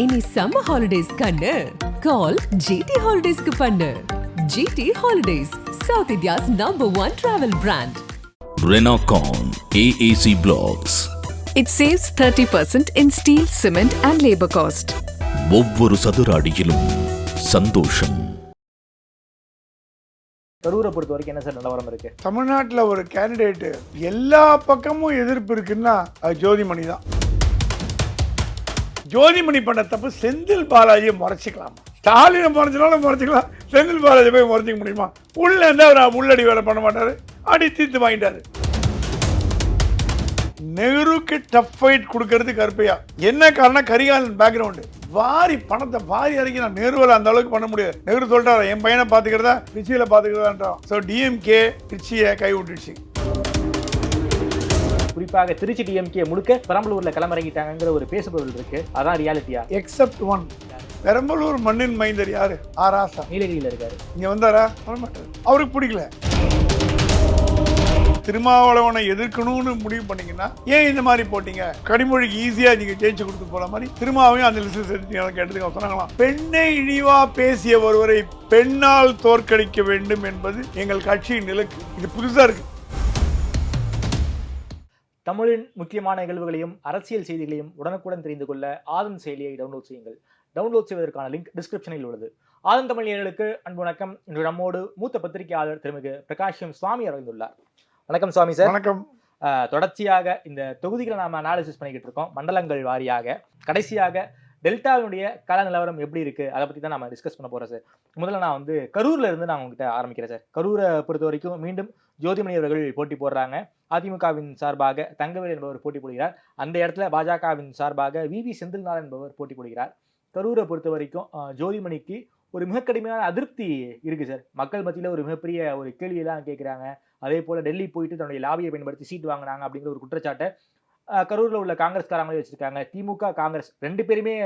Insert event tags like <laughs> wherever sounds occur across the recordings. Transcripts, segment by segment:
இனி summer holidays கண்ணு. கால் GT ஹாலிடேஸ்க்கு பண்ணு. GT holidays south India's number one travel brand Renocon AAC Blocks. It saves 30% in steel, cement, and labor cost. ஒவ்வொரு சதுர அடியிலும் சந்தோஷம். கரூரை பொறுத்த வரைக்கும் என்ன சார் நிலவரம் இருக்கு? தமிழ்நாட்டில் ஒரு கேண்டிடேட்டு எல்லா பக்கமும் எதிர்ப்பு இருக்குன்னா அது ஜோதிமணி தான். ஜோதிமணி பண்ண தப்பு செந்தில் பாலாஜியை முறைச்சிக்கலாம். ஸ்டாலினை முறைச்சினாலும் முறைச்சிக்கலாம். செந்தில் பாலாஜி போய் முறைச்சிக்க முடியுமா? உள்ள இருந்தா அவர் உள்ளடி வேலை பண்ண மாட்டாரு. அடி தீர்த்து வாங்கிட்டாரு. நெஹ்ருக்கு டஃப் ஃபைட் கொடுக்கறது கருப்பையா? என்ன காரணம் கரிகாலன் பேக்ரவுண்டு வாரி பணத்தை வாரி இறக்கி நான் நேருவில் அந்த அளவுக்கு பண்ண முடியாது. நெஹ்ரு சொல்லிட்டாரு என் பையனை பார்த்துக்கிறதா? ரிச்சியில் பார்த்துக்கிறதான்றான். ஸோ டிஎம்கே ரிச்சியை கைவிட்டிடுச்சு குறிப்பாக திருச்சி டிஎம்கே முழுக்க பெரம்பலூர்ல களமிறங்கிட்டாங்கிற ஒரு பேசுபொருள் இருக்கு. அதான் ரியாலிட்டியா எக்ஸப்ட் ஒன் பெரம்பலூர் மண்ணின் மைந்தர் யாரு? ஆராசா நீலகிரியில இருக்காரு. இங்க வந்தாரா? அவருக்கு பிடிக்கல. திருமாவளவனை எதிர்க்கணும்னு முடிவு பண்ணீங்கன்னா ஏன் இந்த மாதிரி போட்டீங்க? கனிமொழிக்கு ஈஸியா நீங்க ஜெயிச்சு கொடுத்து போற மாதிரி திருமாவையும் அந்த லிஸ்ட் சேர்த்துட்டீங்க கேட்டதுக்கு சொன்னாங்களாம். பெண்ணை இழிவா பேசிய ஒருவரை பெண்ணால் தோற்கடிக்க வேண்டும் என்பது எங்கள் கட்சியின் இலக்கு. இது புதுசா இருக்கு. தமிழின் முக்கியமான நிகழ்வுகளையும் அரசியல் செய்திகளையும் உடனுக்குடன் தெரிந்து கொள்ள ஆதன் செயலியை டவுன்லோட் செய்யுங்கள். டவுன்லோட் செய்வதற்கான லிங்க் டிஸ்கிரிப்ஷனில் உள்ளது. ஆதன் தமிழ் நேயர்களுக்கு அன்பு வணக்கம். இன்று நம்மோடு மூத்த பத்திரிகையாளர் திருமிகு பிரகாஷம் சுவாமி அறிந்துள்ளார் வணக்கம் சுவாமி சார். வணக்கம். தொடர்ச்சியாக இந்த தொகுதிகளை நாம அனாலிசிஸ் பண்ணிக்கிட்டு இருக்கோம். மண்டலங்கள் வாரியாக. கடைசியாக டெல்டாவினுடைய கள நிலவரம் எப்படி இருக்கு? அதை பத்தி தான் நம்ம டிஸ்கஸ் பண்ண போறோம் சார் முதல்ல நான் வந்து கரூர்ல இருந்து நான் உங்ககிட்ட ஆரம்பிக்கிறேன் சார் கரூரை பொறுத்த வரைக்கும் மீண்டும் ஜோதிமணி அவர்கள் போட்டி போடுறாங்க. அதிமுகவின் சார்பாக தங்கவேல் என்பவர் போட்டி போடுகிறார். அந்த இடத்துல பாஜகவின் சார்பாக வி. வி. செந்தில்நாதன் என்பவர் போட்டி போடுகிறார். கரூரை பொறுத்த வரைக்கும் ஜோதிமணிக்கு ஒரு மிக கடுமையான அதிருப்தி இருக்கு சார் மக்கள் மத்தியில் ஒரு மிகப்பெரிய ஒரு கேள்வியெல்லாம் கேட்குறாங்க அதே போல டெல்லி போயிட்டு தன்னுடைய லாபியை பயன்படுத்தி சீட் வாங்கினாங்க அப்படிங்கிற ஒரு குற்றச்சாட்டை கரூரில் உள்ள காங்கிரஸ்காரங்களே வச்சிருக்காங்க. திமுக காங்கிரஸ் ரெண்டு பேருமே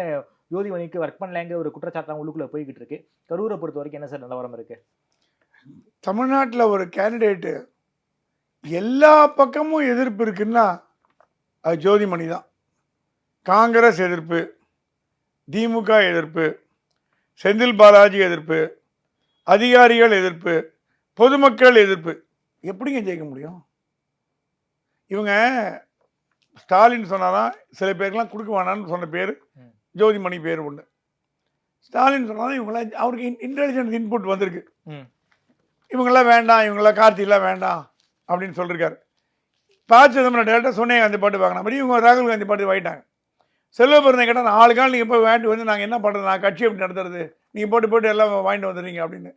ஜோதிமணிக்கு ஒர்க் பண்ணலைங்கிற ஒரு குற்றச்சாட்டு உள்ளுக்குள்ளே போய்கிட்டு இருக்கு. கரூரை பொறுத்த வரைக்கும் என்ன சார் நிலவரம் இருக்கு? தமிழ்நாட்டில் ஒரு கேண்டிடேட்டு எல்லா பக்கமும் எதிர்ப்பு இருக்குன்னா அது ஜோதிமணி தான். காங்கிரஸ் எதிர்ப்பு திமுக எதிர்ப்பு செந்தில் பாலாஜி எதிர்ப்பு அதிகாரிகள் எதிர்ப்பு பொதுமக்கள் எதிர்ப்பு. எப்படிங்க ஜெயிக்க முடியும்? இவங்க ஸ்டாலின் சொன்னாதான் சில பேருக்கெல்லாம் கொடுக்க வேணாம்னு சொன்ன பேர். ஜோதிமணி பேர் ஒன்று ஸ்டாலின் சொன்னாதான் இவங்களாம் அவருக்கு இன்டெலிஜென்ஸ் இன்புட் வந்திருக்கு. இவங்கெல்லாம் வேண்டாம் இவங்களாம் கார்த்திலாம் வேண்டாம் அப்படின்னு சொல்லியிருக்காரு ப சிதம்பரம் டேரக்டாக சோனியா காந்தி பாட்டு வாங்கின மாதிரி இவங்க ராகுல் காந்தி பாட்டு வாங்கிட்டாங்க. செல்வ பிறந்த கேட்டால் நாலு கால் நீங்கள் போய் வாங்கிட்டு வந்து நாங்கள் என்ன பண்ணுறது நான் கட்சி எப்படி நடத்துறது? நீங்கள் போட்டு போட்டு எல்லாம் வாங்கிட்டு வந்துடுறீங்க அப்படின்னு.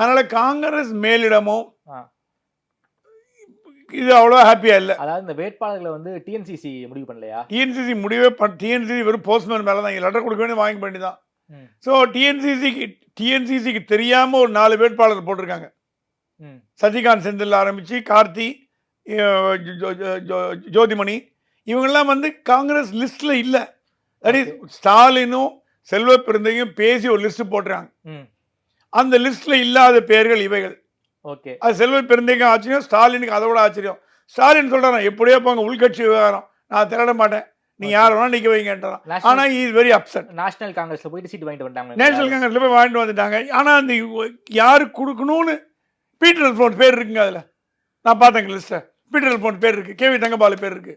அதனால காங்கிரஸ் மேலிடமும். இது அவ்வளோ ஹாப்பியாக இல்லை. அதாவது இந்த வேட்பாளர்களை வந்து டிஎன்சிசி முடிவு பண்ணலையா? டிஎன்சிசி முடிவே பண் டிஎன்சிசி வெறும் போஸ்ட்மேன் மேலே தான் லெட்டர் கொடுக்க வேண்டிய வாங்கி பண்ணி தான். ஸோ டிஎன்சிசிக்கு டிஎன்சிசிக்கு தெரியாமல் ஒரு நாலு வேட்பாளர் போட்டிருக்காங்க. சசிகாந்த் செந்தில் ஆரம்பித்து கார்த்தி ஜோதிமணி இவங்கெல்லாம் வந்து காங்கிரஸ் லிஸ்ட்டில் இல்லை. தட் இஸ் ஸ்டாலினும் செல்வ பெருந்தையும் பேசி ஒரு லிஸ்ட் போட்டுறாங்க அந்த லிஸ்ட்டில் இல்லாத பேர்கள் இவைகள். ஓகே. அது செல்வ பெருந்தைக்கும் ஆச்சரியம் ஸ்டாலினுக்கு அதை விட ஆச்சரியம். ஸ்டாலின் சொல்கிறான் எப்படியோ போங்க உள்கட்சி விவகாரம். நான் திரட மாட்டேன். நீங்க யார் வேணா நிற்க வைங்கன்றான் ஆனால் இஸ் வெரி அப்செட் நேஷனல் காங்கிரஸ்ல போயிட்டு சீட் வாங்கிட்டு வந்துட்டாங்க நேஷனல் காங்கிரஸ்ல போய் வாங்கிட்டு வந்துட்டாங்க. ஆனால் அந்த யாருக்கு கொடுக்கணும்னு? பீட்டர் அல்ஃபோன் பேர் இருக்குங்க அதில். நான் பார்த்தேங்க லிஸ்ட்டை பீட்டர் அல்ஃபோன் பேர் இருக்கு. கேவி தங்கபாலு பேர் இருக்கு.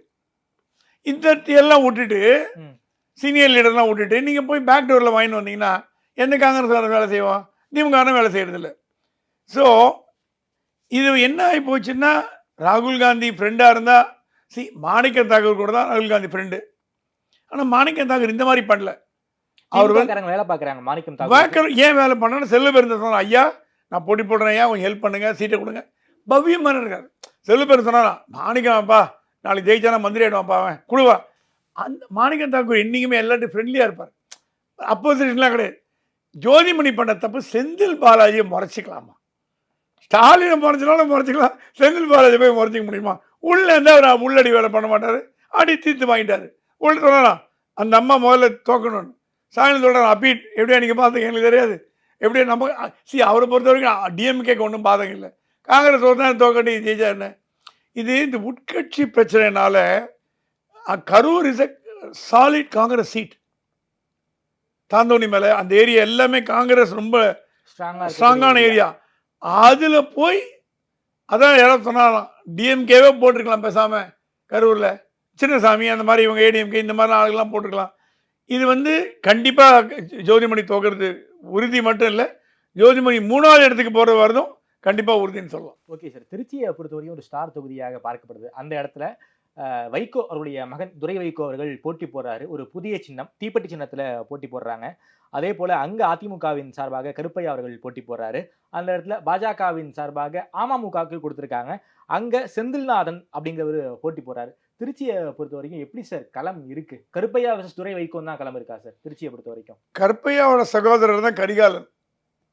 இந்த எல்லாம் விட்டுட்டு. சீனியர் லீடர்லாம் விட்டுட்டு நீங்கள் போய் பேக் டோரில் வாங்கிட்டு வந்தீங்கன்னா எந்த காங்கிரஸ் வேலை செய்வான் திமுக வேலை செய்யறதில்ல. ஸோ இது என்ன ஆகி போச்சுன்னா ராகுல் காந்தி ஃப்ரெண்டாக இருந்தால் சி மாணிக்க தாக்கூர் கூட தான் ராகுல் காந்தி ஃப்ரெண்டு ஆனால் மாணிக்க தாக்கூர் இந்த மாதிரி பண்ணல. அவர் வேலை பாக்குறாங்க மாணிக்கம் வேக்கர் ஏன் வேலை பண்ணணும் செல்வ பெருந்த சொன்னா ஐயா நான் போட்டி போடுறேன் ஐயா கொஞ்சம் ஹெல்ப் பண்ணுங்க சீட்டை கொடுங்க. பவ்யமாக இருக்கார். செல்வ பெருந்த சொன்னா மாணிக்கம்ப்பா நாளைக்கு ஜெயிச்சானா மந்திரி ஆயிடுவான்ப்பா அவன் குழுவா. அந்த மாணிக்கம் தாக்கூர் என்றைக்குமே எல்லாத்தையும் ஃப்ரெண்ட்லியாக இருப்பார். அப்போசிஷன்லாம் கிடையாது. ஜோதிமணி பண்ண தப்பு செந்தில் பாலாஜியை முறைச்சிக்கலாமா? ஸ்டாலினை முறைச்சினாலும் முறைச்சிக்கலாம் செந்தில் பாலாஜி போய் முறைச்சிக்க முடியுமா? உள்ள இருந்தால் அவர் உள்ளடி வேலை பண்ண மாட்டார். அடி தீர்த்து வாங்கிட்டாரு. உள்ள சொல்லலாம் அந்த அம்மா முதல்ல தோக்கணும்னு சாயந்தரம் சொல்கிறார் அப்பீட் எப்படியா நீங்கள் பார்த்தீங்க எங்களுக்கு தெரியாது. எப்படியா நம்ம சி அவரை பொறுத்த வரைக்கும் டிஎம்கேக்கு ஒன்றும் பாதகம் இல்லை. காங்கிரஸ் ஒரு தான் தோக்கட்டி ஜெயிச்சா என்ன? இது இந்த உட்கட்சி பிரச்சனைனால Karur is a solid Congress seat Thanthoni மேலே அந்த ஏரியா எல்லாமே காங்கிரஸ் ரொம்ப ஸ்ட்ராங்கா ஸ்ட்ராங்கான ஏரியா. அதில் போய் அதான் இடம் சொன்னாலாம் டிஎம்கேவே போட்டிருக்கலாம் பேசாமல் கரூரில். சின்னசாமி அந்த மாதிரி இவங்க ஏடிஎம்கே இந்த மாதிரி ஆளுகள்லாம் போட்டிருக்கலாம். இது வந்து கண்டிப்பாக ஜோதிமணி தோக்கிறது உறுதி மட்டும் இல்லை ஜோதிமணி மூணாவது இடத்துக்கு போகிற வரதும் கண்டிப்பாக உறுதின்னு சொல்லலாம். Okay sir. திருச்சியை பொறுத்தவரையும் ஒரு ஸ்டார் தொகுதியாக பார்க்கப்படுது. அந்த இடத்துல வைகோ அவருடைய மகன் துரை வைகோ அவர்கள் போட்டி போடுறாரு. ஒரு புதிய சின்னம் தீப்பெட்டி சின்னத்தில் போட்டி போடுறாங்க. அதே போல அங்க அதிமுகவின் சார்பாக கருப்பையா அவர்கள் போட்டி போடுறாரு. அந்த இடத்துல பாஜகவின் சார்பாக அமமுகவுக்கு கொடுத்துருக்காங்க. அங்க செந்தில்நாதன் அப்படிங்கிறவர் போட்டி போடுறாரு. திருச்சியை பொறுத்த வரைக்கும் எப்படி சார் களம் இருக்கு? கருப்பையா versus துறை வைக்கும் தான் களம் இருக்கா சார் திருச்சியை பொறுத்த வரைக்கும். கருப்பையாவோட சகோதரர் தான் கரிகாலன்.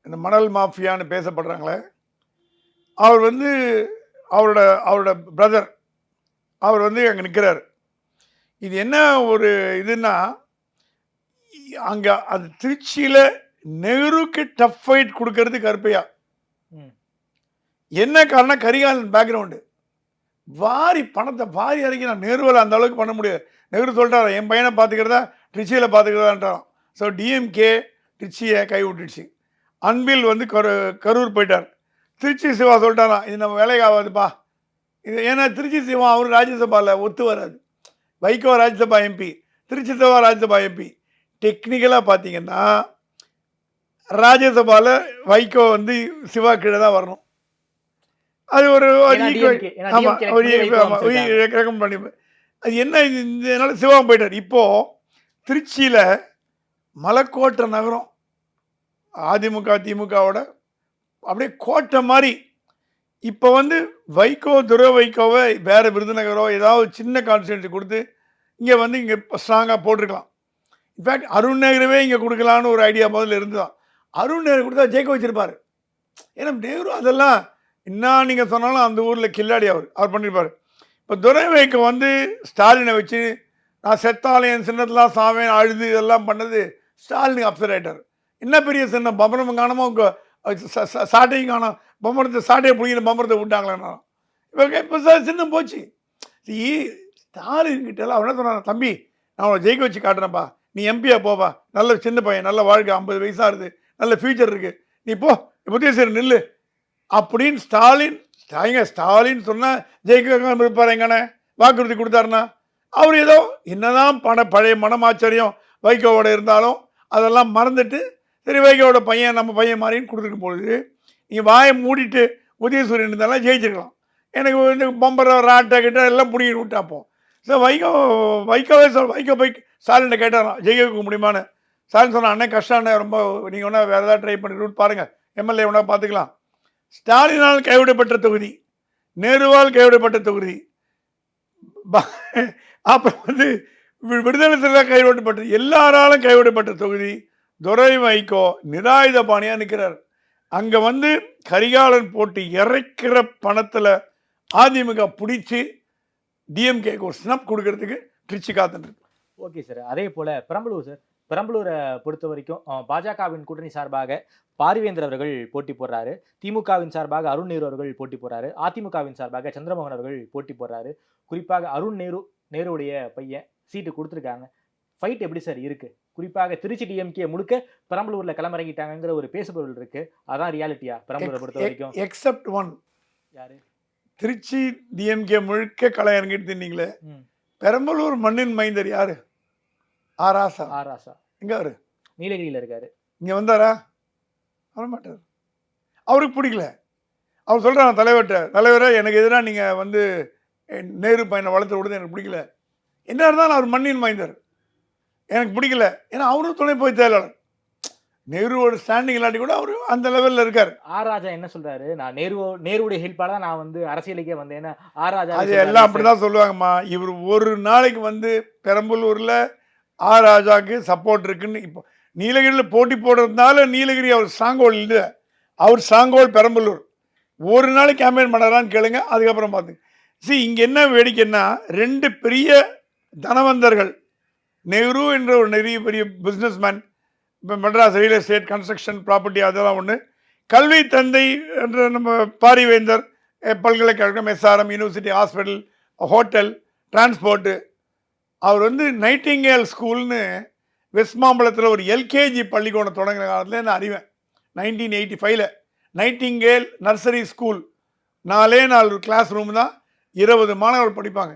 இந்த மணல் மாஃபியான்னு பேசப்படுறாங்களே. அவர் வந்து அவரோட அவரோட பிரதர் அவர் வந்து அங்கே நிற்கிறார் இது என்ன ஒரு இதுன்னா அங்கே அது திருச்சியில் நெஹ்ருக்கு டஃப் ஃபைட் கொடுக்கறது கருப்பையா. என்ன காரணம் கரிகாலன் பேக்ரவுண்டு வாரி பணத்தை வாரி இறக்கி நான் நெஹ்ருவில் அந்த அளவுக்கு பண்ண முடியாது. நெஹ்ரு சொல்லிட்டாரா என் பையனை பார்த்துக்கிறதா ட்ரிச்சியில் பார்த்துக்கிறதான்றான் ஸோ டிஎம்கே ட்ரிச்சியை கை விட்டுடுச்சு. அன்பில் வந்து கரு கரூர் போயிட்டார். திருச்சி சிவா சொல்லிட்டாராம் இது நம்ம வேலைக்கு ஆகாதுப்பா. இது ஏன்னா திருச்சி சிவா அவர் ராஜ்யசபாவில் ஒத்து வராது. வைகோ ராஜ்யசபா எம்பி திருச்சி சிவா ராஜ்யசபா எம்பி டெக்னிக்கலாக பார்த்தீங்கன்னா ராஜ்யசபாவில் வைகோ வந்து சிவா கீழே தான் வரணும். அது ஒரு ஒரு ஏன்னா equal- DMK ஏன்னா ஆமா DMK ஒரு. ரெக்கமெண்ட் பண்ணி அது என்ன இது இதனால சிவம் போயிட்டார். இப்போ திருச்சியில மலைக்கோட்டை நகரம் அதிமுக திமுகவோட அப்படியே கோட்டை மாதிரி இப்போ வந்து வைகோ துரை வைகோவை வேற விருதுநகரோ ஏதாவது சின்ன கான்ஸ்டியூன்சி கொடுத்து இங்கே வந்து இங்கே ஸ்ட்ராங்காக போட்டிருக்கலாம். இன்ஃபேக்ட் அருண் நேருவே இங்கே கொடுக்கலான்னு ஒரு ஐடியா முதல்ல இருந்துதான். அருண் நேரு கொடுத்தா ஜெயிக்க வச்சுருப்பார். ஏன்னா நேரு அதெல்லாம் என்ன நீங்கள் சொன்னாலும் அந்த ஊரில் கில்லாடி அவர். அவர் பண்ணியிருப்பார் இப்போ துரை வைக்க வந்து ஸ்டாலினை வச்சு நான் செத்தாலும் என் சின்னத்தெலாம் சாவேன் அழுது இதெல்லாம் பண்ணது ஸ்டாலினுக்கு அப்செட் ஆகிட்டார் என்ன பெரிய சின்ன பம்பரம் காணமோ சாட்டையும் காணோம். பம்பரத்தை சாட்டையை பிடிக்கிற பம்பரத்தை விட்டாங்களேன்னா இப்போ இப்போ சின்னம் போச்சு. ஈ ஸ்டாலின் கிட்டலாம் அவன் என்ன சொன்னான்? தம்பி நான் அவனை ஜெயிக்க வச்சு காட்டுறேன்ப்பா. நீ எம்பியா போவா. நல்ல சின்ன பையன் நல்ல வாழ்க்கை ஐம்பது வயசாக இருக்குது நல்ல ஃபியூச்சர் இருக்குது நீ போ புத்தேஸ்வரர் நில்லு. அப்படின்னு ஸ்டாலின் ஏங்க ஸ்டாலின் சொன்னால் ஜெயிக்காம இருப்பார் எங்கண்ணே? வாக்குறுதி கொடுத்தாருன்னா? அவர் ஏதோ என்னதான் பண பழைய மனமாச்சரியம் வைகோவோட இருந்தாலும் அதெல்லாம் மறந்துட்டு சரி வைகோவோட பையன் நம்ம பையன் மாதிரின்னு கொடுத்துருக்கும் பொழுது நீங்கள் வாயை மூடிட்டு உதயசூரியன் இருந்தாலும் ஜெயிச்சிருக்கலாம். எனக்கு இந்த பம்பரை ராட்டை கிட்ட எல்லாம் பிடிக்கிட்டு விட்டாப்போம் சார் வைகோ வைகோவே சார் வைகோ போய் என்ன கேட்டாராம் ஜெயிக்க வைக்க முடியுமான்னு. ஸ்டாலின் சொன்ன அண்ணன் கஷ்டம் அண்ணே ரொம்ப நீங்கள் ஒன்றா வேறு ஏதாவது ட்ரை பண்ணி ரூட் பாருங்கள் எம்எல்ஏ ஒன்றா பார்த்துக்கலாம் ஸ்டாலினால் கைவிடப்பட்ட தொகுதி நேருவால் கைவிடப்பட்ட தொகுதி. அப்புறம் வந்து விடுதலை சிறுத்தை கைவிடப்பட்டது. எல்லாராலும் கைவிடப்பட்ட தொகுதி துரை வைகோ நிராயுத பாணியாக நிற்கிறார் அங்கே வந்து கரிகாலன் போட்டு இறைக்கிற பணத்தில் அதிமுக பிடிச்சி டிஎம்கேக்கு ஒரு ஸ்னப் கொடுக்கறதுக்கு திருச்சி காத்துட்டு ஓகே சார் அதே போல பெரம்பலூர் சார் பெரம்பலூரை பொறுத்த வரைக்கும் பாஜகவின் கூட்டணி சார்பாக பாரிவேந்தர் அவர்கள் போட்டி போடுறாரு. திமுகவின் சார்பாக அருண் நேரு அவர்கள் போட்டி போடுறாரு. அதிமுகவின் சார்பாக சந்திரமோகன் அவர்கள் போட்டி போடுறாரு. குறிப்பாக அருண் நேரு நேருடைய பையன் சீட்டு கொடுத்துருக்காங்க. ஃபைட் எப்படி சார் இருக்கு? குறிப்பாக திருச்சி டிஎம்கே முழுக்க பெரம்பலூர்ல களமிறங்கிட்டாங்கிற ஒரு பேசுபொருள் இருக்கு. அதான் ரியாலிட்டியா பெரம்பலூரை பொறுத்த வரைக்கும். எக்ஸப்ட் ஒன் யாரு? திருச்சி டிஎம்கே முழுக்க களை இறங்கிட்டு தின்னீங்களே. பெரம்பலூர் மண்ணின் மைந்தர் யாரு? ஆராசா. ஆர் ராசா எங்க அவரு? நீலகிரியில இருக்காரு. இங்க வந்தாரா? வரமாட்டார். அவருக்கு பிடிக்கல. அவர் சொல்றாங்க தலைவர்கிட்ட தலைவரே எனக்கு எதிராக நீங்க வந்து நேரு பையனை வளர்த்து விடுறது எனக்கு பிடிக்கல. என்ன இருந்தாலும் அவர் மண்ணின் மைந்தர். எனக்கு பிடிக்கல. ஏன்னா அவரும் துணை போய் செயலாளர். நேருவோட ஸ்டாண்டிங் இல்லாட்டி கூட அவர் அந்த லெவல்ல இருக்கார். ஆர் ராஜா என்ன சொல்றாரு? நான் நேரு நேருடைய ஹெல்ப்பால தான் நான் வந்து அரசியலுக்கே வந்தேன்னு ஆர் ராஜா அது எல்லாம் அப்படிதான் சொல்லுவாங்கம்மா. இவர் ஒரு நாளைக்கு வந்து பெரம்பலூர்ல ஆ ராஜாக்கு சப்போர்ட் இருக்குன்னு இப்போ நீலகிரியில் போட்டி போடுறதுனால நீலகிரி அவர் ஸ்ட்ராங்கோல் இல்லை. அவர் ஸ்ட்ராங்கோல் பெரம்பலூர். ஒரு நாளைக்கு கேம்பெயின் பண்ணறான்னு கேளுங்க அதுக்கப்புறம் பார்த்து சி இங்கே என்ன வேடிக்கைன்னா ரெண்டு பெரிய தனவந்தர்கள் நெஹ்ரு என்ற ஒரு நிறைய பெரிய பிஸ்னஸ்மேன் இப்போ Madras real estate construction property அதெல்லாம் ஒன்று கல்வி தந்தை என்ற நம்ம பாரிவேந்தர் பல்கலைக்கழகம் SRM university hospital hotel transport அவர் வந்து நைட்டிங்கேல் ஸ்கூல்னு வெஸ்ட் மாம்பலத்தில் ஒரு எல்கேஜி பள்ளிக்கூடம் தொடங்கின காலத்தில் நான் அறிவேன். நைன்டீன் எயிட்டி ஃபைவ்ல நைட்டிங்கேல் நர்சரி ஸ்கூல் நாலே நாலு கிளாஸ் ரூம் தான் இருபது மாணவர்கள் படிப்பாங்க.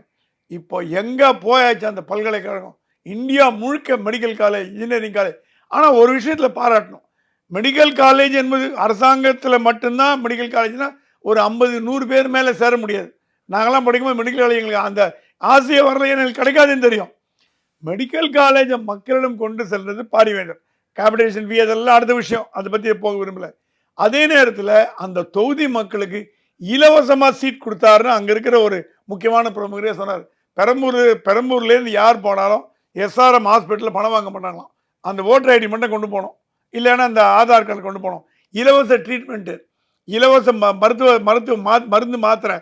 இப்போ எங்கே போயாச்சு அந்த பல்கலைக்கழகம்? இந்தியா முழுக்க மெடிக்கல் காலேஜ் இன்ஜினியரிங் காலேஜ் ஆனால் ஒரு விஷயத்தில் பாராட்டணும். மெடிக்கல் காலேஜ் என்பது அரசாங்கத்தில் மட்டும்தான் மெடிக்கல் காலேஜ்னால் ஒரு ஐம்பது நூறு பேர் மேலே சேர முடியாது. நாங்களாம் படிக்கும்போது மெடிக்கல் காலேஜ் எங்களுக்கு அந்த ஆசையை வரல எனக்கு கிடைக்காதுன்னு தெரியும். மெடிக்கல் காலேஜை மக்களிடம் கொண்டு செல்றது பாரிவேந்தர். கேபிடேஷன் ஃபீ அதெல்லாம் அடுத்த விஷயம். அதை பற்றி போக விரும்பல. அதே நேரத்தில் அந்த தொகுதி மக்களுக்கு இலவசமாக சீட் கொடுத்தாருன்னு அங்கே இருக்கிற ஒரு முக்கியமான பிரமுகரே சொன்னார். பெரம்பூர் பெரம்பூர்லேருந்து யார் போனாலும் எஸ்ஆர்எம் ஹாஸ்பிட்டலில் பணம் வாங்க மாட்டாங்களாம். அந்த ஓட்டர் ஐடி மட்டும் கொண்டு போகணும். இல்லைன்னா அந்த ஆதார் கார்டு கொண்டு போகணும். இலவச ட்ரீட்மெண்ட்டு இலவச ம மருத்துவ மருத்துவ மா மருந்து மாத்திரை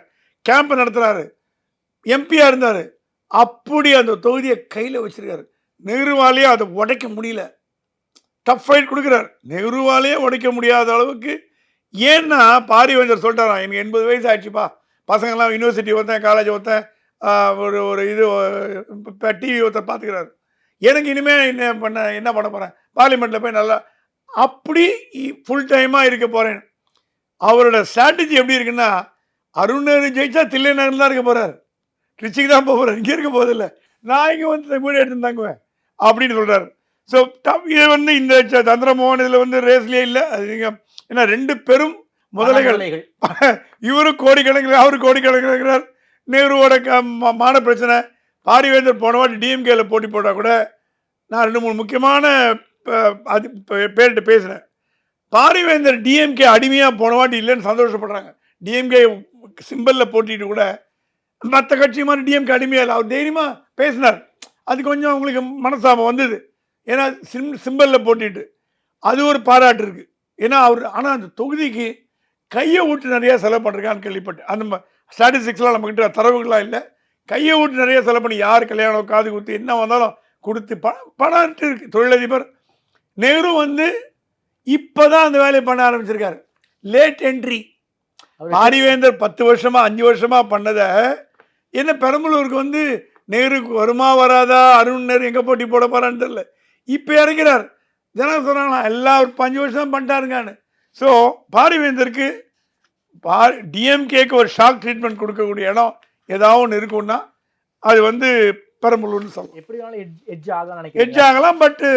கேம்ப் நடத்துகிறாரு எம்பியாக இருந்தார். அப்படி அந்த தொகுதியை கையில் வச்சுருக்காரு. நெஹ்ருவாலேயே அதை உடைக்க முடியல. டஃப் ஃபைட் கொடுக்குறாரு. நெஹ்ருவாலேயே உடைக்க முடியாத அளவுக்கு ஏன்னா பாரிவேந்தர் சொல்லிட்டாராம் எனக்கு எண்பது வயசு ஆயிடுச்சுப்பா. பசங்கள்லாம் யூனிவர்சிட்டி ஒருத்தன் காலேஜ் ஒருத்தன் ஒரு ஒரு இது இப்போ டிவி ஒருத்தர் பார்த்துக்கிறாரு. எனக்கு இனிமேல் என்ன பண்ண என்ன பண்ண போகிறேன் பார்லிமெண்ட்டில் போய் நல்லா அப்படி ஃபுல் டைமாக இருக்க போகிறேன் அவரோட ஸ்ட்ராட்டஜி எப்படி இருக்குன்னா அருண் ஜெயிச்சா தில்லை நகரில் தான் இருக்க போகிறார் ட்ரிச்சிக்கு தான் போகிறார் இங்கே இருக்க போதில்லை நான் இங்கே வந்து வீடு எடுத்து தங்குவேன் அப்படின்னு சொல்கிறார் ஸோ இது வந்து இந்த சந்திரமோகன் இதில் வந்து ரேஸ்லேயே இல்லை. அது நீங்கள் ஏன்னா ரெண்டு பெரும் முதலைகள். முதலைகள் <laughs> இவரு கோடிக்கணக்கில் அவரு கோடிக்கணக்கில் இருக்கிறார். நேருவோட க மான பிரச்சனை. பாரிவேந்தர் போன வாட்டி டிஎம்கேல போட்டி போட்டால் கூட நான் ரெண்டு மூணு முக்கியமான ப- அது பேர்கிட்ட பேசுகிறேன் பாரிவேந்தர் டிஎம்கே அடிமையாக போன வாட்டி இல்லைன்னு சந்தோஷப்படுறாங்க. டிஎம்கே சிம்பிளில் போட்டிட்டு கூட மற்ற கட்சி மாதிரி டிஎம்கே அடிமையாக இல்லை. அவர் தைரியமாக பேசினார். அது கொஞ்சம் அவங்களுக்கு மனசாபம் வந்தது. ஏன்னா சிம் சிம்பிளில் போட்டிட்டு அது ஒரு பாராட்டு இருக்குது ஏன்னா அவர் ஆனால் அந்த தொகுதிக்கு கையை விட்டு நிறையா செலவு பண்ணிருக்கான்னு கேள்விப்பட்டேன். அந்த ஸ்டாட்டிஸ்டிக்ஸ்லாம் நம்மக்கிட்ட தரவுகளாக இல்லை. கையை விட்டு நிறைய செலவு பண்ணி யார் கல்யாணம் காது குத்து என்ன வந்தாலும் கொடுத்து பணம் பணம் இருக்கு தொழிலதிபர். நெஹ்ரு வந்து இப்போதான் அந்த வேலையை பண்ண ஆரம்பிச்சிருக்காரு. லேட் என்ட்ரி பாரிவேந்தர் பத்து வருஷமா அஞ்சு வருஷமா பண்ணதை என்ன பெரம்பலூருக்கு வந்து நேருக்கு வருமா வராதா அருண் நேரு எங்கே போட்டி போட போறான்னு தெரியல. இப்போ இறங்கிறார். ஜனம் சொன்னாங்களா எல்லா ஒரு அஞ்சு வருஷம் பண்ணிட்டாருங்கன்னு. ஸோ பாரிவேந்தருக்கு பா டிஎம்கேக்கு ஒரு ஷாக் ட்ரீட்மெண்ட் கொடுக்கக்கூடிய இடம் ஏதாவது ஒன்று இருக்குன்னா அது வந்து பெரம்பலூர்னு சொல்லலாம் எப்படி எட்ஜ் ஆகலாம் எட்ஜ் ஆகலாம் பட்டு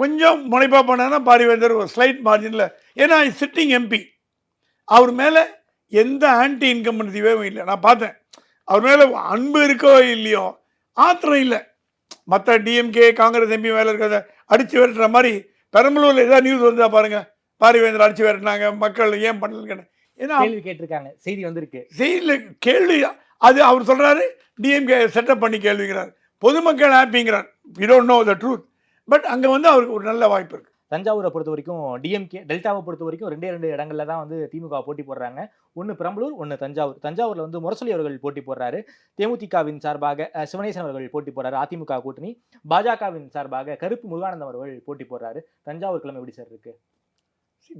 கொஞ்சம் முனைப்பா பண்ணாங்கன்னா பாரிவேந்தர் ஒரு ஸ்லைட் மார்ஜினில் ஏன்னா சிட்டிங் எம்பி அவர் மேலே எந்த ஆன்டி இன்கம்பன்சிவே இல்லை. நான் பார்த்தேன். அவர் மேலே அன்பு இருக்கோ இல்லையோ ஆத்திரம் இல்லை. மற்ற டிஎம்கே காங்கிரஸ் எம்பி மேலே இருக்கிறத அடித்து விரட்டுற மாதிரி பெரம்பலூரில் ஏதாவது நியூஸ் வந்தா பாருங்க. பாரிவேந்தர் அடித்து விரட்டினாங்க மக்கள் ஏன் பண்ணலன்னு ஏன்னா கேள்வி கேட்டிருக்காங்க. செய்தி வந்திருக்கு. செய்தியில் கேள்வி அது அவர் சொல்றாரு டிஎம்கே செட்டப் பண்ணி கேள்விங்கிறார். பொதுமக்கள் ஹாப்பிங்கிறார் we don't know the truth but அங்கே வந்து அவருக்கு ஒரு நல்ல வாய்ப்பு இருக்கு. தஞ்சாவூரை பொறுத்த வரைக்கும் டிஎம்கே டெல்டாவை பொறுத்த வரைக்கும் ரெண்டே ரெண்டு இடங்கள்ல தான் வந்து திமுக போட்டி போடுறாங்க. ஒன்று பெரம்பலூர் ஒன்று தஞ்சாவூர். தஞ்சாவூர்ல வந்து முரசொலி அவர்கள் போட்டி போடுறாரு. தேமுதிகவின் சார்பாக சிவனேசன் அவர்கள் போட்டி போடுறாரு அதிமுக கூட்டணி. பாஜகவின் சார்பாக கருப்பு முருகானந்தம் அவர்கள் போட்டி போடுறாரு. தஞ்சாவூர் கிழமை எப்படி சார் இருக்கு?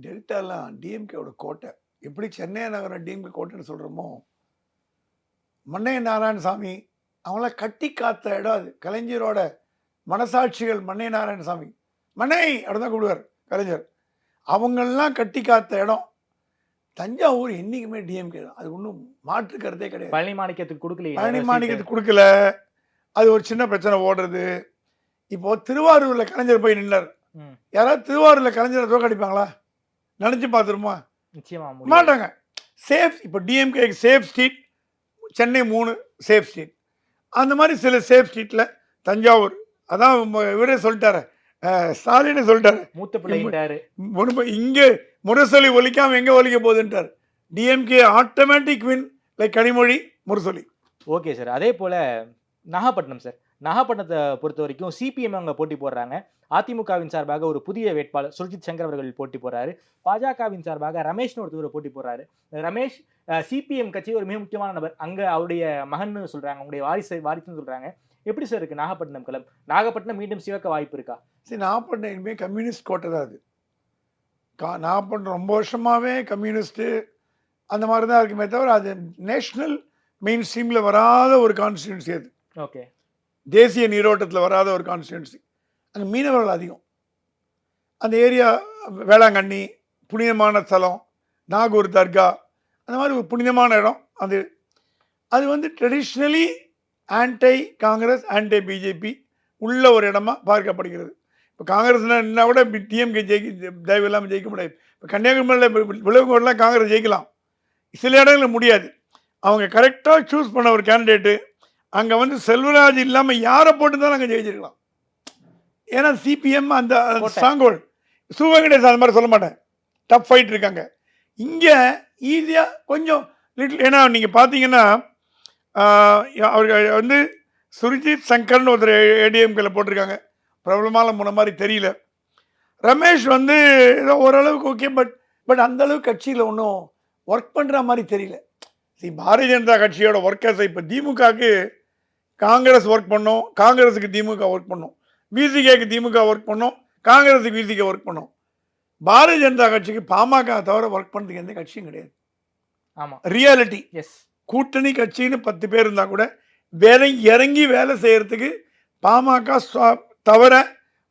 டெல்டாலாம் டிஎம்கேவோட கோட்டை. எப்படி சென்னை நகரம் டிஎம்கே கோட்டைன்னு சொல்கிறோமோ மன்னைய நாராயணசாமி அவங்கள கட்டி காத்த இடம் அது. கலைஞரோட மனசாட்சிகள் மன்னைய நாராயணசாமி. மன்னை! அப்படி தான் கூப்பிடுவார் கலைஞர். அவங்களெல்லாம் கட்டி காத்த இடம். தஞ்சாவூர் என்றைக்குமே டிஎம்கே தான். அது ஒன்றும் மாற்று கருத்தே கிடையாது. பழனி மாணிக்கத்துக்கு கொடுக்கலையே. பழனி. மாணிக்கத்துக்கு கொடுக்கல. அது ஒரு சின்ன பிரச்சனை ஓடுறது. இப்போ திருவாரூர்ல கலைஞர் போய் நின்னார். யாராவது திருவாரூர்ல கலைஞரை தோக்கடிப்பாங்களா நினைச்சு பார்த்துருமா? நிச்சயமா. மாட்டாங்க. சேஃப் இப்போ டிஎம்கே சேஃப் ஸ்ட்ரீட். சென்னை மூணு சேஃப் ஸ்ட்ரீட் அந்த மாதிரி சில சேஃப் ஸ்ட்ரீட்டில் தஞ்சாவூர். அதான் இவரே சொல்லிட்டாரு. ஸ்டாலினே சொல்லிட்டாரு. மூத்த பிள்ளைங்கிட்டாரு முன்பு இங்கே முரசொலி ஒலிக்காம எங்கே ஒலிக்க போகுதுன்ட்டார். DMK automatic win like Kanimozhi Murasoli. Okay sir. அதே போல நாகப்பட்டினம் சார். நாகப்பட்டினத்தை பொறுத்த வரைக்கும் சிபிஎம் அங்க போட்டி போடுறாங்க. அதிமுகவின் சார்பாக ஒரு புதிய வேட்பாளர் சுர்ஜித் சங்கர் அவர்கள் போட்டி போடுறாரு. பாஜகவின் சார்பாக ரமேஷ்னு ஒருத்தர் போட்டி போடுறாரு. ரமேஷ் சிபிஎம் கட்சி ஒரு மிக முக்கியமான நபர். அங்க அவருடைய மகன்னு சொல்றாங்க. அவங்களுடைய வாரிசு வாரிசுன்னு சொல்றாங்க. எப்படி சார் இருக்கு? நாகப்பட்டினம் களம் நாகப்பட்டினம் மீண்டும் சிவக்க வாய்ப்பு இருக்கா? சரி நாகப்பட்டினம் இனிமேல் கம்யூனிஸ்ட் கோட்டை தான் அது. கா நாகப்பட்டினம் ரொம்ப வருஷமாகவே கம்யூனிஸ்ட்டு. அந்த மாதிரி தான் இருக்குமே தவிர அது நேஷ்னல் மெயின் ஸ்ட்ரீமில் வராத ஒரு கான்ஸ்டியூன்சி அது. ஓகே. தேசிய நீரோட்டத்தில் வராத ஒரு கான்ஸ்டியூன்சி அங்கே மீனவர்கள் அதிகம். அந்த ஏரியா வேளாங்கண்ணி புனிதமான ஸ்தலம் நாகூர் தர்கா அந்த மாதிரி ஒரு புனிதமான இடம் அது. அது வந்து traditionally anti Congress anti BJP உள்ள ஒரு இடமா பார்க்கப்படுகிறது. இப்போ காங்கிரஸ்னா என்ன கூட டிஎம்கே ஜெயிக்க தயவு இல்லாமல் ஜெயிக்க முடியாது. இப்போ கன்னியாகுமரியில் விளைவுகோடலாம் காங்கிரஸ் ஜெயிக்கலாம். சில இடங்களில் முடியாது. அவங்க கரெக்டாக சூஸ் பண்ண ஒரு கேண்டிடேட்டு அங்கே வந்து செல்வராஜ் இல்லாமல் யாரை போட்டு தான் அங்கே ஜெயிச்சிருக்கலாம். ஏன்னா சிபிஎம் அந்த கோட்டை. ஸ்ட்ராங்கோல்டு சிவகணேஷ் அந்த மாதிரி சொல்ல மாட்டேன். டஃப் ஃபைட் இருக்காங்க. இங்கே ஈஸியாக கொஞ்சம் லிட்டில் ஏன்னா நீங்கள் பார்த்தீங்கன்னா அவர்கள் வந்து சுர்ஜித் சங்கர்னு ஒருத்தர் ஏடிஎம்கேல போட்டிருக்காங்க. பிரபலமான முன்ன மாதிரி தெரியல. ரமேஷ் வந்து ஏதோ ஓரளவுக்கு ஓகே பட் பட் அந்தளவுக்கு கட்சியில் ஒன்றும் ஒர்க் பண்ணுற மாதிரி தெரியல. ஸ்ரீ பாரதிய ஜனதா கட்சியோட ஒர்க்கர்ஸை இப்போ திமுகவுக்கு காங்கிரஸ் ஒர்க் பண்ணோம் காங்கிரஸுக்கு திமுக ஒர்க் பண்ணோம் பிசிகேக்கு திமுக ஒர்க் பண்ணோம் காங்கிரஸுக்கு பிசிகே ஒர்க் பண்ணோம். பாரதிய ஜனதா கட்சிக்கு பாமக தவிர ஒர்க் பண்ணுறதுக்கு எந்த கட்சியும் கிடையாது. ஆமா. ரியாலிட்டி எஸ் கூட்டணி கட்சின்னு பத்து பேர் இருந்தால் கூட வேற இறங்கி வேலை செய்யறதுக்கு பாமக தவிர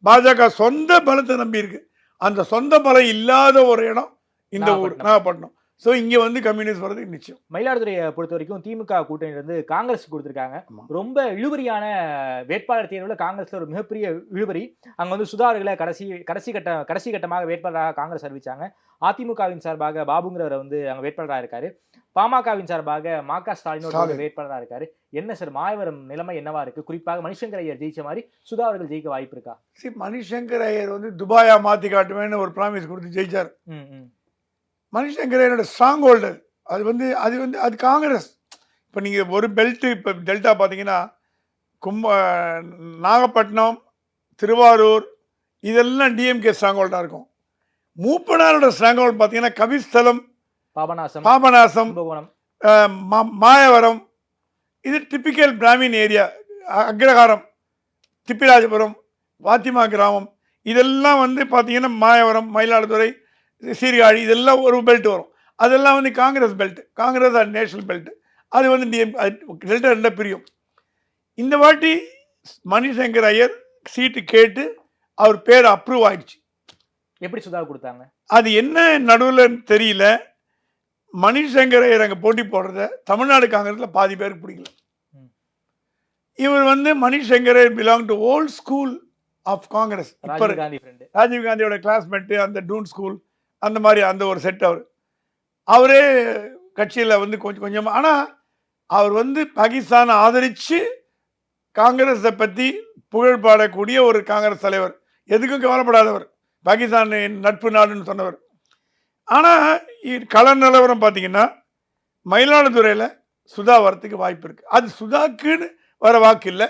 பாஜக சொந்த பலத்தை நம்பி இருக்கு அந்த சொந்த பலம் இல்லாத ஒரு இடம் இந்த ஊர் நாகப்பட்டினம். ஸோ இங்கே வந்து கம்யூனிஸ்ட் வர்றதுக்கு நிச்சயம். மயிலாடுதுறையை பொறுத்த வரைக்கும் திமுக கூட்டணி வந்து காங்கிரஸ் கொடுத்துருக்காங்க. ரொம்ப இழுபறியான வேட்பாளர் தேர்வில் காங்கிரஸ்ல ஒரு மிகப்பெரிய இழுபறி. அங்க வந்து சுதா அவர்களை கடைசி கடைசி கட்ட கடைசி கட்டமாக வேட்பாளராக காங்கிரஸ் அறிவிச்சாங்க. அதிமுகவின் சார்பாக பாபுங்கிறவர் வந்து அங்க வேட்பாளராக இருக்காரு. பாமகவின் சார்பாக மா க ஸ்டாலின் ஒரு ஸ்டாலின். வேட்பாளராக இருக்காரு. என்ன சார் மாயவரம் நிலைமை என்னவா இருக்கு? குறிப்பாக மணிசங்கர் ஐயர் ஜெயிச்ச மாதிரி சுதா அவர்கள் ஜெயிக்க வாய்ப்பு இருக்கா? சரி மணிசங்கர் ஐயர் வந்து துபாயா மாற்றி காட்டுவேன்னு ஒரு ப்ராமிஸ் கொடுத்து ஜெயிச்சார். ம் ம் மணிசங்கர் ஐயரோட ஸ்ட்ராங் ஹோல்டர் அது வந்து அது வந்து அது காங்கிரஸ். இப்போ நீங்கள் ஒரு பெல்ட்டு இப்போ டெல்டா பார்த்தீங்கன்னா கும்ப நாகப்பட்டினம் திருவாரூர் இதெல்லாம் டிஎம்கே ஸ்ட்ராங் ஹோல்டாக இருக்கும். மூப்பனாரோட ஸ்ட்ராங் ஹோல்ட் பார்த்தீங்கன்னா கவிஸ்தலம் பாபநாசம் பாபநாசம் மாயவரம். இது typical Brahmin area agraharam Thippirajapuram வாத்திமா கிராமம். இதெல்லாம் வந்து பார்த்தீங்கன்னா மாயவரம் மயிலாடுதுறை சீர்காழி இதெல்லாம் ஒரு பெல்ட் வரும். அதெல்லாம் வந்து Congress belt Congress and national belt அது வந்து டிஎம் டெல்டா ரெண்டா பிரியும். இந்த வாட்டி மணிசங்கர் ஐயர் சீட்டு கேட்டு அவர் பேர் அப்ரூவ் ஆயிடுச்சு. எப்படி சுதா கொடுத்தாங்க? அது என்ன நடுவில் தெரியல. மணிசங்கர் ஐயர் அங்கே போட்டி போடுறத தமிழ்நாடு காங்கிரஸில் பாதி பேருக்கு பிடிக்கல. இவர் வந்து Mani Shankar belong to old school of Congress இப்போ ராஜீவ் காந்தியோட கிளாஸ்மேட்டு அந்த டூன் ஸ்கூல் அந்த மாதிரி அந்த ஒரு செட் அவர். அவரே கட்சியில் வந்து கொஞ்சம் கொஞ்சமாக ஆனால் அவர் வந்து பாகிஸ்தானை ஆதரித்து காங்கிரஸை பற்றி புகழ் பாடக்கூடிய ஒரு காங்கிரஸ் தலைவர். எதுக்கும் கவலைப்படாதவர். பாகிஸ்தான் நட்பு நாடுன்னு சொன்னவர். ஆனால் கள நிலவரம் பார்த்தீங்கன்னா மயிலாடுதுறையில் சுதா வரத்துக்கு வாய்ப்பு இருக்குது அது சுதாக்குன்னு வர வாக்கு இல்லை.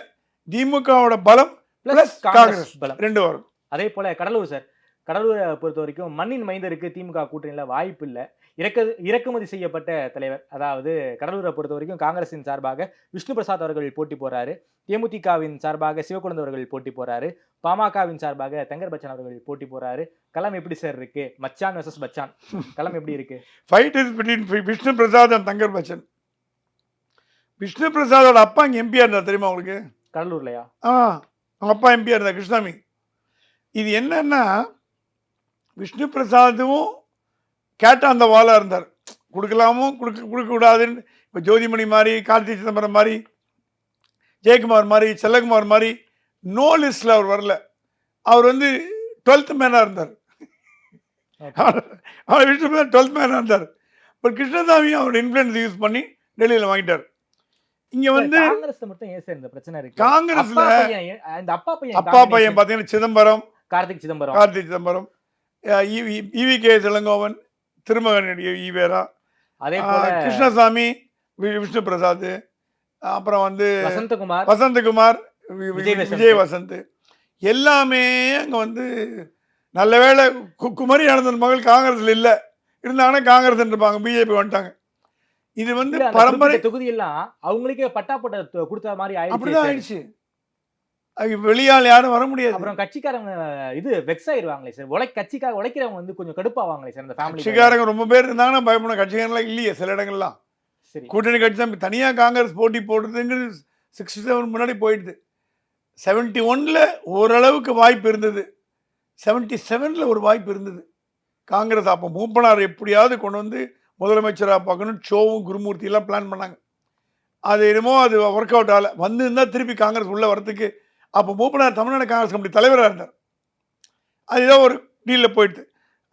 திமுகவோட பலம் பிளஸ் காங்கிரஸ். பலம். ரெண்டு வரும். அதே போல கடலூர் சார் கடலூரை பொறுத்த வரைக்கும் மண்ணின் மைந்தருக்கு திமுக கூட்டணியில வாய்ப்பு இல்லை. இறக்க இறக்குமதி செய்யப்பட்ட தலைவர் அதாவது கடலூரை பொறுத்த வரைக்கும் காங்கிரசின் சார்பாக விஷ்ணு பிரசாத் அவர்கள் போட்டி போறாரு தேமுதிகவின் சார்பாக சிவக்குழந்தை அவர்கள் போட்டி போறாரு பாமகவின் சார்பாக தங்கர் பச்சான் அவர்கள் போட்டி போறாரு களம் எப்படி சார் இருக்கு? மச்சான் வெர்சஸ் பச்சான். களம் எப்படி இருக்கு? Fight is between Vishnu Prasad and Thangar Bachan. Vishnu பிரசாதோட அப்பா இங்கே எம்பியாக இருந்தார் தெரியுமா உங்களுக்கு? கடலூர்லயா? ஆ அவங்க அப்பா எம்பியாக இருந்தார் கிருஷ்ணாமி. இது என்னன்னா விஷ்ணு பிரசாதும் கேட்ட அந்த வாளாக இருந்தார். கொடுக்கலாமோ? கொடுக்க கொடுக்கக்கூடாதுன்னு. இப்போ ஜோதிமணி மாதிரி கார்த்தி சிதம்பரம் மாதிரி ஜெயக்குமார் மாதிரி செல்லகுமார் மாதிரி நோ லிஸ்டில் அவர் வரல. அவர் வந்து டுவெல்த் மேனாக இருந்தார். அவர் அவர் விஷ்ணு பிரசாத் டுவெல்த் மேனாக இருந்தார். பட் கிருஷ்ணசாமி அவரோட இன்ஃப்ளூயன்ஸ் யூஸ் பண்ணி டெல்லியில் வாங்கிட்டார். இங்கே வந்து காங்கிரஸ் மட்டும் ஏன் சார் இந்த பிரச்சனை இருக்கு? காங்கிரஸ்ல அப்பா பையன் இந்த அப்பா பையன் அப்பா பையன் பார்த்தீங்கன்னா Chidambaram Karthik Chidambaram. Karti Chidambaram. E V K Elangovan Thirumagan Evera அதே கிருஷ்ணசாமி விஷ்ணு பிரசாத் அப்புறம் வந்து வசந்தகுமார். வசந்தகுமார் விஜய் வசந்த். எல்லாமே அங்கே வந்து நல்ல கு- குமரி ஆனந்தன் மகள் காங்கிரஸ்ல இல்லை. இருந்தாங்கன்னா காங்கிரஸ் இருப்பாங்க பிஜேபி வந்துட்டாங்க. இது வந்து பரம்பரை குறிப்பிட்ட தொகுதி எல்லாம் அவங்களுக்கே பட்டா போட்ட கொடுத்த மாதிரி அப்படிதான் ஆயிடுச்சு. வெளியால் யாரும் வர முடியாது. அப்புறம் கட்சிக்காரங்க இது வெக்ஸ் ஆயிருவாங்களே சார். உழை கட்சிக்காக உழைக்கிறவங்க வந்து கொஞ்சம் கடுப்பாவாங்களே சார் இந்த ஃபேமிலி கட்சிக்காரங்க ரொம்ப பேர் இருந்தாங்கன்னா பயப்படணும் கட்சிக்காரங்களாம் இல்லையே சில இடங்கள்லாம். சரி. கூட்டணி கட்சி தான். தனியாக காங்கிரஸ் போட்டி போடுறதுங்கிறது சிக்ஸ்டி செவன் முன்னாடி போயிடுது. செவன்ட்டி ஒன்ல ஓரளவுக்கு வாய்ப்பு இருந்தது. செவன்ட்டி செவனில் ஒரு வாய்ப்பு இருந்தது. காங்கிரஸ் அப்போ மூப்பனார் எப்படியாவது கொண்டு வந்து முதலமைச்சராக பார்க்கணும் ஷோவும் குருமூர்த்தி எல்லாம் பிளான் பண்ணாங்க. அது என்னமோ அது ஒர்க் அவுட் ஆகல. வந்து இருந்தால் திருப்பி காங்கிரஸ் உள்ளே வரதுக்கு அப்போ மூப்பனார் தமிழ்நாடு காங்கிரஸ் கமிட்டி தலைவராக இருந்தார் அதுதான் ஒரு டீலில் போயிடுது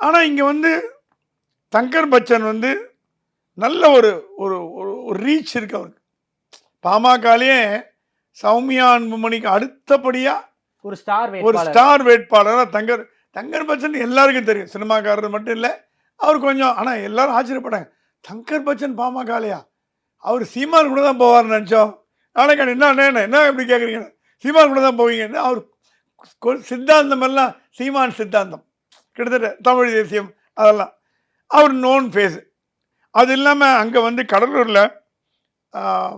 ஆனால் இங்கே வந்து தங்கர் பச்சன் வந்து நல்ல ஒரு ஒரு ஒரு- ரீச் இருக்கு அவருக்கு பாமகலேயே சௌமியா அன்புமணிக்கு அடுத்தபடியாக ஒரு ஸ்டார் ஒரு ஸ்டார் வேட்பாளராக தங்கர் தங்கர் பச்சன் எல்லாருக்கும் தெரியும் சினிமாக்காரர் மட்டும் இல்லை அவர் கொஞ்சம் ஆனால் எல்லாரும் ஆச்சரியப்பட்டாங்க தங்கர் பச்சன் பாமகலையா அவர் சீமான் கூட தான் போவார்னு நினச்சோம் நாளைக்கு என்ன என்ன என்ன எப்படி கேட்குறீங்க சீமான் கூட தான் போவீங்கன்னு அவர் சித்தாந்தம் எல்லாம் சீமான் சித்தாந்தம். கிட்டத்தட்ட தமிழ் தேசியம் அதெல்லாம். அவர் நோன் ஃபேஸு அது இல்லாமல் அங்கே வந்து கடலூரில்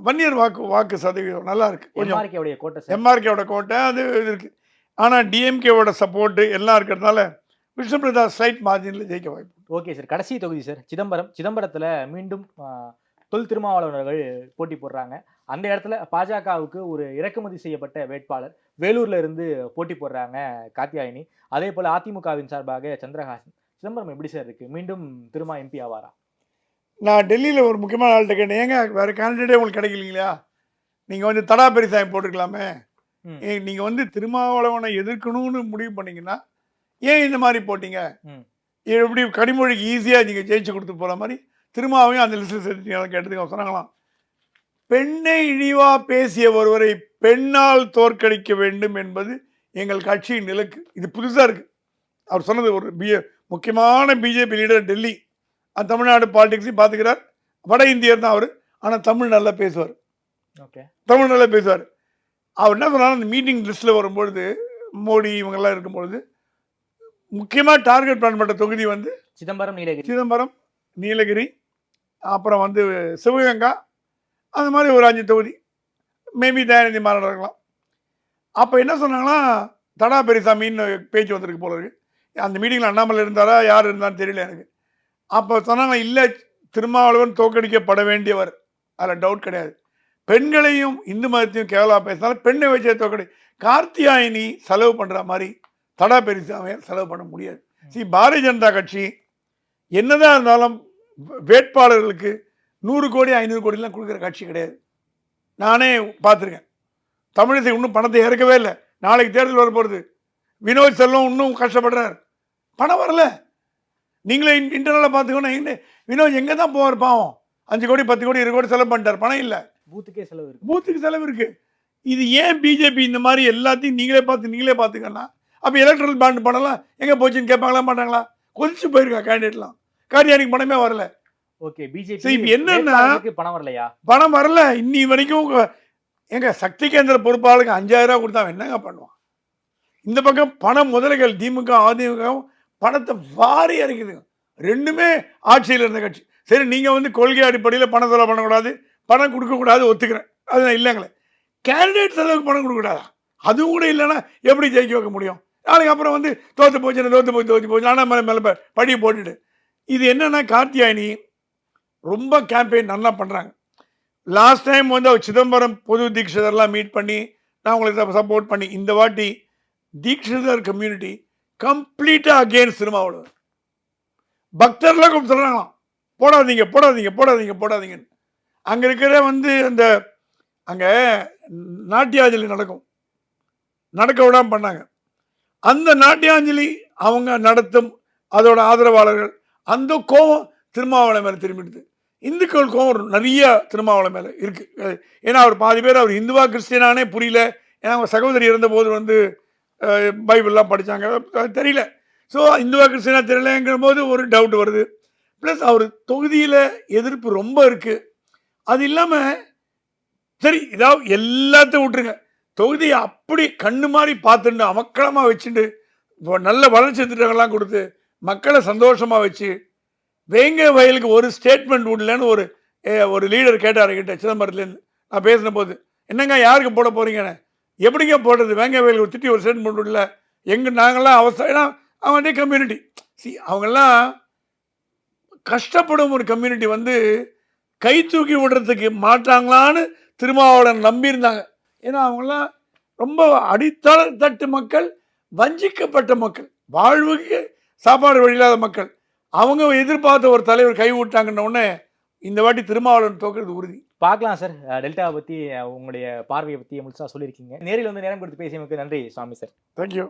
வன்னியர் வாக்கு வாக்கு சதவீதம் நல்லா இருக்கு. கொஞ்சம் கோட்டை எம்ஆர்கேவோட கோட்டை அது இது இருக்கு. ஆனால் டிஎம்கேவோட சப்போர்ட்டு எல்லாம் இருக்கிறதுனால விஷ்ணு பிரதாஸ் ஸ்லைட் மார்ஜினில் ஜெயிக்க வாய்ப்பு ஓகே சார் கடைசி தொகுதி சார் சிதம்பரம் சிதம்பரத்துல மீண்டும் தொல் திருமாவளவர்கள் போட்டி போடுறாங்க. அந்த இடத்துல பாஜகவுக்கு ஒரு இறக்குமதி செய்யப்பட்ட வேட்பாளர் வேலூர்ல இருந்து போட்டி போடுறாங்க காத்தியாயினி அதே போல அதிமுகவின் சார்பாக சந்திரஹாசன். சிதம்பரம் எப்படி சார் இருக்கு? மீண்டும் திருமா எம்பி ஆவாரா? நான் டெல்லியில் ஒரு முக்கியமான ஆள்கிட்ட கேட்டேன். ஏங்க வேறு கேண்டிடேட்டே உங்களுக்கு கிடைக்கலீங்களா? நீங்கள் வந்து தடா பெரிசாயம் போட்டுக்கலாமே. நீங்கள் வந்து திருமாவளவனை எதிர்க்கணும்னு முடிவு பண்ணீங்கன்னா ஏன் இந்த மாதிரி போட்டீங்க? எப்படி கனிமொழிக்கு ஈஸியாக நீங்கள் ஜெயிச்சு கொடுத்து போகிற மாதிரி திருமாவையும் அந்த லிஸ்ட்டில் சேர்த்துட்டீங்க கேட்டதுக்கு சொன்னாங்களாம் பெண்ணை இழிவா பேசிய ஒருவரை பெண்ணால் தோற்கடிக்க வேண்டும் என்பது எங்கள் கட்சியின் இலக்கு. இது புதுசாக இருக்குது அவர் சொன்னது ஒரு பி முக்கியமான பிஜேபி லீடர் டெல்லி. அந்த தமிழ்நாடு பாலிடிக்ஸையும் பார்த்துக்கிறார் வட இந்தியர் தான் அவர். ஆனால் தமிழ் நல்லா பேசுவார். ஓகே. தமிழ் நல்லா பேசுவார். அவர் என்ன சொன்னாலும் அந்த மீட்டிங் லிஸ்ட்டில் வரும்பொழுது மோடி இவங்கெல்லாம் இருக்கும்பொழுது முக்கியமாக டார்கெட் பிளான் பண்ண தொகுதி வந்து சிதம்பரம் நீலகிரி. சிதம்பரம் நீலகிரி அப்புறம் வந்து சிவகங்கா அந்த மாதிரி ஒரு அஞ்சு தொகுதி. மேபி தயாநிதி மாநாடு இருக்கலாம். அப்போ என்ன சொன்னாங்கன்னா தடா பெரியசாமின்னு பேச்சு வந்திருக்கு போல இருக்கு. அந்த மீட்டிங்கில் அண்ணாமலை இருந்தாரா யார் இருந்தான்னு தெரியல எனக்கு. அப்போ சொன்னாங்க இல்லை திருமாவளவன் தோற்கடிக்கப்பட வேண்டியவர். அதில் டவுட் கிடையாது. பெண்களையும் இந்து மதத்தையும் கேவலா பேசினாலும் பெண்ணை வச்சே தோற்கடி. கார்த்தியாயினி செலவு பண்ணுற மாதிரி தடா பெரியசாமியை செலவு பண்ண முடியாது. சி பாரதிய ஜனதா கட்சி என்னதான் இருந்தாலும் வேட்பாளர்களுக்கு நூறு கோடி ஐநூறு கோடிலாம் கொடுக்குற கட்சி கிடையாது. நானே பார்த்துருக்கேன். தமிழிசை இன்னும் பணத்தை இறக்கவே இல்லை. நாளைக்கு தேர்தல் வர போகிறது வினோத் செல்வம் இன்னும் கஷ்டப்படுறார். பணம் வரல. நீங்களே இன்டர்னலாக பார்த்துக்கணும் வினோத் எங்கே தான் போவார் பாவம்? அஞ்சு கோடி பத்து கோடி இருபது கோடி செலவு பண்ணிட்டார். பணம் இல்லை. பூத்துக்கே செலவு இருக்கு. பூத்துக்கு செலவு இருக்கு. இது ஏன் பிஜேபி இந்த மாதிரி எல்லாத்தையும் நீங்களே பார்த்து நீங்களே பார்த்துக்கன்னா? அப்போ எலக்ட்ரல் பாண்ட் பணம்லாம் எங்கே போச்சுன்னு கேட்பாங்களா மாட்டாங்களா? கொதிச்சு போயிருக்கா கேண்டிடேட்லாம் காரியானிக்கு பணமே வரல. ஓகே பிஜேபி இப்ப என்னன்னா- பணம் வரலையா? பணம் வரல. இன்னி வரைக்கும் எங்க சக்தி கேந்திர பொறுப்பாளருக்கு அஞ்சாயிரம் ரூபாய் கொடுத்தா என்னங்க பண்ணுவான்? இந்த பக்கம் பணம் முதலைகள் திமுக அதிமுகவும் பணத்தை வாரி இறக்குதுங்க ரெண்டுமே ஆட்சியில் இருந்த கட்சி. சரி நீங்க வந்து கொள்கை அடிப்படையில் பணம் செலவு பண்ணக்கூடாது. பணம் கொடுக்கக்கூடாது ஒத்துக்கிறேன். அது நான் இல்லைங்களே. கேண்டிடேட் செலவுக்கு பணம் கொடுக்கக்கூடாதா? அதுவும் கூட இல்லைன்னா எப்படி ஜெயிக்க வைக்க முடியும்? நாளைக்கு அப்புறம் வந்து தோத்து போச்சு தோத்து போய் தோத்து போச்சு. ஆனால் மேலே மேலே படி போட்டுட்டு. இது என்னன்னா கார்த்தியாயினி ரொம்ப கேம்பெயின் நல்லா பண்ணுறாங்க லாஸ்ட் டைம் வந்து அவர் சிதம்பரம் பொது தீட்சிதர்லாம் மீட் பண்ணி நான் உங்களுக்கு சப்போர்ட் பண்ணி இந்த வாட்டி தீட்சிதர் கம்யூனிட்டி கம்ப்ளீட்டாக அகேன்ஸ்ட் சினிமாவோட. பக்தர்லாம் கூப்பிட்டு சொல்கிறாங்களாம் போடாதீங்க போடாதீங்க போடாதீங்க போடாதீங்கன்னு. அங்கே இருக்கிற வந்து அந்த அங்கே நாட்டியாஞ்சலி நடக்கும். நடக்க விடாமல் பண்ணாங்க. அந்த நாட்டியாஞ்சலி அவங்க நடத்தும் அதோட ஆதரவாளர்கள் அந்த கோபம் திருமாவளவன் மேலே திரும்பிடுது. இந்துக்கள் கோபம் நிறைய திருமாவளவன் மேலே இருக்குது ஏன்னா அவர் பாதி பேர் அவர் இந்துவா கிறிஸ்டியனானே புரியல. ஏன்னா அவங்க சகோதரி இருந்தபோது வந்து பைபிள்லாம் படித்தாங்க தெரியல. ஸோ இந்துவா கிறிஸ்டியனா தெரியலங்கிற போது ஒரு டவுட் வருது. ப்ளஸ் அவர் தொகுதியில் எதிர்ப்பு ரொம்ப இருக்குது அது இல்லாமல் சரி இதாவது எல்லாத்தையும் விட்டுருங்க. தொகுதியை அப்படி கண்ணு மாதிரி பார்த்துட்டு அமக்களமாக வச்சுட்டு நல்ல வளர்ச்சி திட்டங்கள்லாம் கொடுத்து மக்களை சந்தோஷமாக வச்சு வேங்க வயலுக்கு ஒரு ஸ்டேட்மெண்ட் விடலன்னு ஒரு ஒரு லீடர் கேட்டார் கிட்ட சிதம்பரத்துலேருந்து. நான் பேசின போது என்னங்க யாருக்கு போட போகிறீங்கன்னு எப்படிங்க போடுறது? வேங்க வயலுக்கு ஒரு திட்டி ஒரு ஸ்டேட்மெண்ட் விடல எங்கே நாங்களாம் அவஸ்தை ஏன்னா அவன் கம்யூனிட்டி சி அவங்கெல்லாம் கஷ்டப்படும் ஒரு கம்யூனிட்டி வந்து கை தூக்கி விடுறதுக்கு மாட்டாங்களான்னு திருமாவளவன் நம்பியிருந்தாங்க. ஏன்னா அவங்களாம் ரொம்ப அடித்தள தட்டு மக்கள் வஞ்சிக்கப்பட்ட மக்கள் வாழ்வுக்கு சாப்பாடு வழி இல்லாத மக்கள். அவங்க எதிர்பார்த்த ஒரு தலைவர் கை விட்டாங்கன்ன உடனே இந்த வாட்டி திருமாவளவன் தோக்குறது உறுதி. பார்க்கலாம் சார். டெல்டாவை அஹ், உங்களுடைய பார்வையை பத்தி முழுசா சொல்லியிருக்கீங்க. நேரில் வந்து நேரம் கொடுத்து பேசியமைக்கு நன்றி சுவாமி சார். தேங்க்யூ